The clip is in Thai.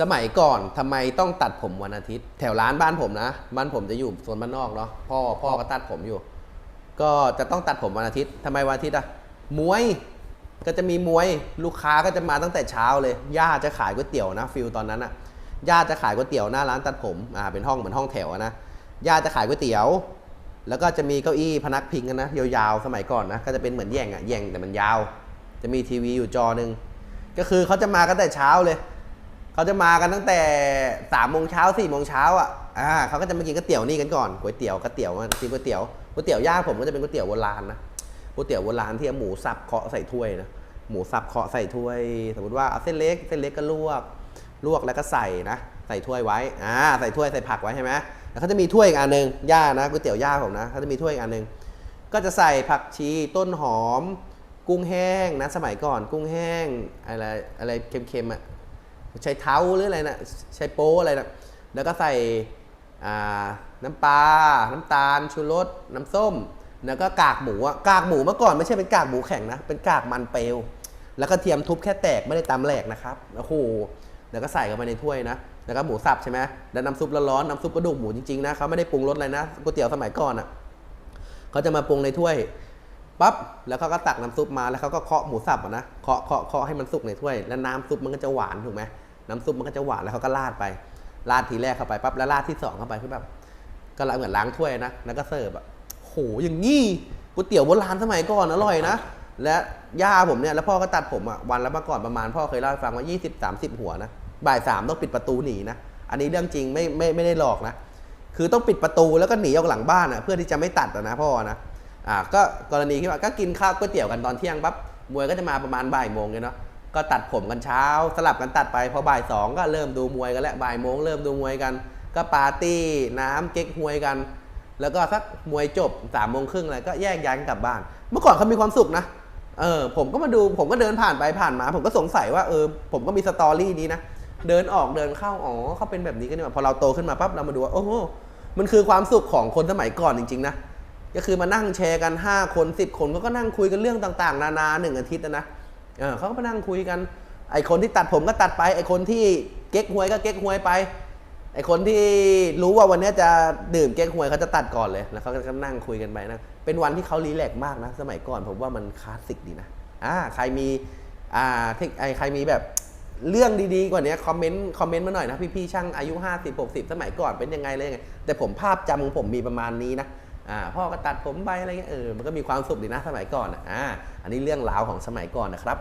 สมัยก่อนทำไมต้องตัดผมวันอาทิตย์ แถวร้านบ้านผมนะบ้านผมจะอยู่โซนบ้านนอกเนาะพ่อพ่อก็ตัดผมอยู่ ก็จะต้องตัดผมวันอาทิตย์ทำไมวันอาทิตย์อะมวยก็จะมีมวยลูกค้าก็จะมาตั้งแต่เช้าเลยย่าจะขายก๋วยเตี๋ยวนะฟิลตอนนั้นอะย่าจะขายก๋วยเตี๋ยวหน้าร้านตัดผมอ่าเป็นห้องเหมือนห้องแถวนะย่าจะขายก๋วยเตี๋ยว แล้วก็จะมีเก้าอี้พนักพิงกันนะยาวๆสมัยก่อนนะก็จะเป็นเหมือนแย่งอะแย่งแต่มันยาว จะมีทีวีอยู่จอหนึ่งก็คือเขาจะมากันแต่เช้าเลย เขาจะมากันตั้งแต่สามโมงเช้าสี่โมงเช้าอะอ่าเขาก็จะมากินก๋วยเตี๋ยวนี่กันก่อนก๋วยเตี๋ยวก๋วยเตี๋ยวกินก๋วยเตี๋ยวก๋วยเตี๋ยวย่าผมก็จะเป็นก๋วยเตี๋ยวโบราณนะก๋วยเตี๋ยวโบราณที่เอาหมูสับเคาะใส่ถ้วยนะหมูสับเคาะใส่ถ้วย สมมติว่าเอาเส้นเล็กเส้นเล็กก็ลวก ลวกแล้วก็ใส่นะ ใส่ถ้วยไว้อ่าใส่ถ้วยใส่ผักไว้ใช่ไหมแล้วเขาจะมีถ้วยอีกอันหนึ่งย่านะก๋วยเตี๋ยวย่าผมนะเขาจะมีถ้วยอีกอันหนึ่งก็จะใส่ผักชีต้นหอม กุ้งแห้งนะสมัยก่อน กุ้งแห้งอะไรอะไรเค็มๆอะ ใช้เท้าหรืออะไรนะใช้โป๊อะไรนะแล้วก็ใส่น้ำปลา น้ำตาล ชูรส น้ำส้ม แล้วก็กากหมูอะกากหมูเมื่อก่อนไม่ใช่เป็นกากหมูแข็งนะ เป็นกากมันเปลว แล้วก็เทียมทุบแค่แตกไม่ได้ตำแหลกนะครับ โอ้โห แล้วก็ใส่เข้าไปในถ้วยนะ แล้วก็หมูสับใช่ไหมแล้วน้ำซุปร้อนๆ น้ำซุปกระดูกหมูจริงๆนะเขาไม่ได้ปรุงรสอะไรนะ ก๋วยเตี๋ยวสมัยก่อนอะเขาจะมาปรุงในถ้วย ปั๊บแล้วเขาก็ตักน้ำซุปมาแล้วเขาก็เคาะหมูสับนะเคาะเคาะเคาะให้มันสุกในถ้วย แล้วน้ำซุปมันก็จะหวานถูกไหมน้ำซุปมันก็จะหวานแล้วเขาก็ราดไปราดทีแรกเข้าไปปั๊บแล้วราดที่สองเข้าไปคือแบบก็เหมือนล้างถ้วยนะแล้วก็เสิร์ฟอะโหอย่างงี้ก๋วยเตี๋ยวโบราณสมัยก่อนอร่อยนะและย่าผมเนี่ยแล้วพ่อก็ตัดผมอะวันละเมื่อก่อนประมาณพ่อเคยเล่าให้ฟังว่า 20 30 หัวนะบ่ายสามต้องปิดประตูหนีนะอันนี้เรื่องจริงไม่ไม่ไม่ได้หลอกนะคือต้องปิดประตูแล้วก็หนีออกหลังบ้านอะเพื่อที่จะไม่ตัดนะพ่อนะ อ่าก็กรณีที่ว่าก็กินข้าวก๋วยเตี๋ยวกันตอนเที่ยงปั๊บมวยก็จะมาประมาณบ่ายโมงเลยเนาะก็ตัดผมกันเช้าสลับกันตัดไปพอบ่ายสองก็เริ่มดูมวยกันแล้วบ่ายโมงเริ่มดูมวยกัน ก็ปาร์ตี้น้ำเก๊กฮวยกัน แล้วก็สักมวยจบสามโมงครึ่งอะไรก็แยกย้ายกันกลับบ้าน เมื่อก่อนเขามีความสุขนะเออผมก็มาดูผมก็เดินผ่านไปผ่านมา ผมก็สงสัยว่าเออผมก็มีสตอรี่นี้นะเดินออกเดินเข้าอ๋อเขาเป็นแบบนี้กันนี่พอเราโตขึ้นมาปั๊บเรามาดูว่าโอ้โหมันคือความสุขของคนสมัยก่อนจริงๆนะ ก็คือมานั่งแชร์กัน 5 คน 10 คนก็ก็นั่งคุยกันเรื่องต่าง ๆ นานาหนึ่งอาทิตย์นะเขาก็มานั่งคุยกัน ไอคนที่ตัดผมก็ตัดไป ไอคนที่เก๊กหวยก็เก๊กหวยไป ไอคนที่รู้ว่าวันนี้จะดื่มเก๊กหวยเขาจะตัดก่อนเลย แล้วเขาก็นั่งคุยกันไปนะ เป็นวันที่เขารีแลกมากนะ สมัยก่อนผมว่ามันคลาสสิกดีนะ อ่า ใครมี อ่าเทคไอใครมีแบบเรื่องดีๆกว่านี้คอมเมนต์คอมเมนต์มาหน่อยนะพี่ๆช่างอายุ 50 60 สมัยก่อนเป็นยังไงเลยไงแต่ผมภาพจำของผมมีประมาณนี้นะ อ่าพ่อก็ตัดผมไปอะไรเงี้ยเออมันก็มีความสุขดีนะสมัยก่อนอะอ่าอันนี้เรื่องราวของสมัยก่อนนะครับ